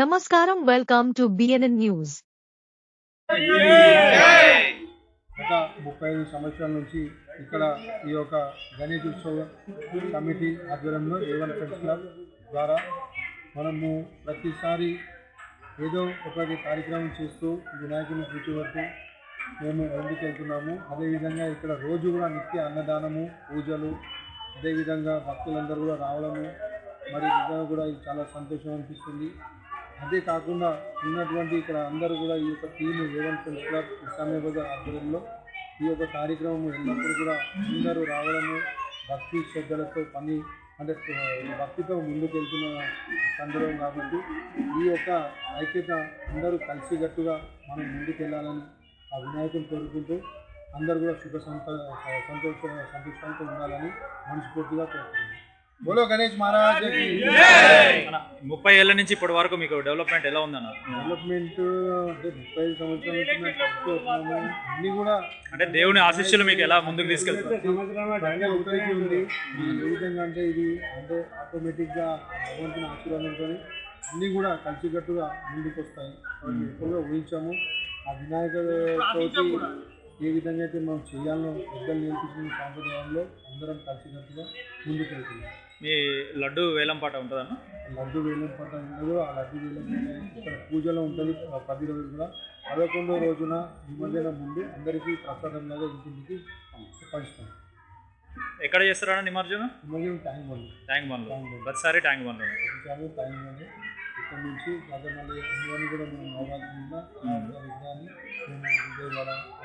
నమస్కారం welcome to BNN news గత ముప్పై ఐదు సంవత్సరాల నుంచి ఇక్కడ ఈ యొక్క గణేష్ ఉత్సవ కమిటీ ఆధ్వర్యంలో ఏవన్ ఫ్రెండ్స్ క్లబ్ ద్వారా మనము ప్రతిసారి ఏదో ఒకటి కార్యక్రమం చేస్తూ వినాయకుని కూర్చోబెడుతూ మేము ముందుకెళ్తున్నాము అదేవిధంగా ఇక్కడ రోజు కూడా నిత్య అన్నదానము పూజలు అదేవిధంగా భక్తులందరూ కూడా రావడము. మరి నిజంగా కూడా ఇది చాలా సంతోషం అనిపిస్తుంది. అదే కాకుండా ఉన్నటువంటి ఇక్కడ అందరూ కూడా ఈ యొక్క టీము ఏవన్ ఫ్రెండ్స్ క్లబ్ ఆధ్వర్యంలో ఈ యొక్క కార్యక్రమం ఎల్లప్పుడూ కూడా అందరూ రావడము భక్తి శ్రద్ధలతో పని అంటే భక్తితో ముందుకెళ్తున్న సందర్భం కాబట్టి ఈ యొక్క ఐక్యత అందరూ కలిసికట్టుగా మనం ముందుకెళ్ళాలని ఆ వినాయకుని కోరుకుంటూ అందరూ కూడా సుఖ సంత సంతోష సంతోషాలతో ఉండాలని మనస్ఫూర్తిగా కోరుకుంటున్నాను బోలో గణేష్ మహారాజ్ ముప్పై ఏళ్ళ నుంచి ఇప్పటి వరకు మీకు డెవలప్మెంట్ ఎలా ఉందన్న డెవలప్మెంట్ అంటే ముప్పై సంవత్సరాల అన్నీ కూడా అంటే దేవుని ఆశీస్సులు మీకు ఎలా ముందుకు తీసుకెళ్తారు? ఉంది. ఏ విధంగా అంటే ఇది అంటే ఆటోమేటిక్గా భగవంతుని ఆశీర్వాదంతో అన్నీ కూడా కలిసికట్టుగా ముందుకు వస్తాయి ఎక్కువగా ఊహించాము. ఆ వినాయక చవితి ఏ విధంగా అయితే మనం చేయాలో పెద్దలు నేర్పించిన సాంప్రదాయంలో అందరం కలిసికట్టుగా ముందుకు వెళ్తున్నాం మీ లడ్డు వేలం పాట ఉంటుందన్న? లడ్డు వేలం పాట ఉండదు ఆ లడ్డు వేలం పాట ఇక్కడ పూజలో ఉంటుంది పది రోజులు కూడా. పదకొండో రోజున నిమజ్జనం ముందు అందరికీ ప్రసాదంలాగా ఇంటింటికి పంచుతాం. ఎక్కడ చేస్తారన్న నిమజ్జనం? నిమజ్జనం టైం వాళ్ళు ట్యాంక్ బండ్లో. ప్రతిసారి ట్యాంక్ బండ్లో. ప్రతిసారి టైం వాళ్ళు ఇక్కడ నుంచి గత మళ్ళీ కూడా మేము నవరాత్రి విగ్రహాన్ని మేము విజయవాడ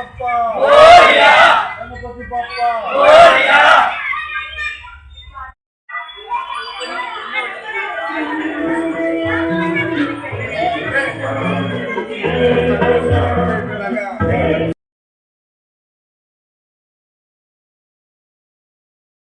বাপ্পা গণপতি বাপ্পা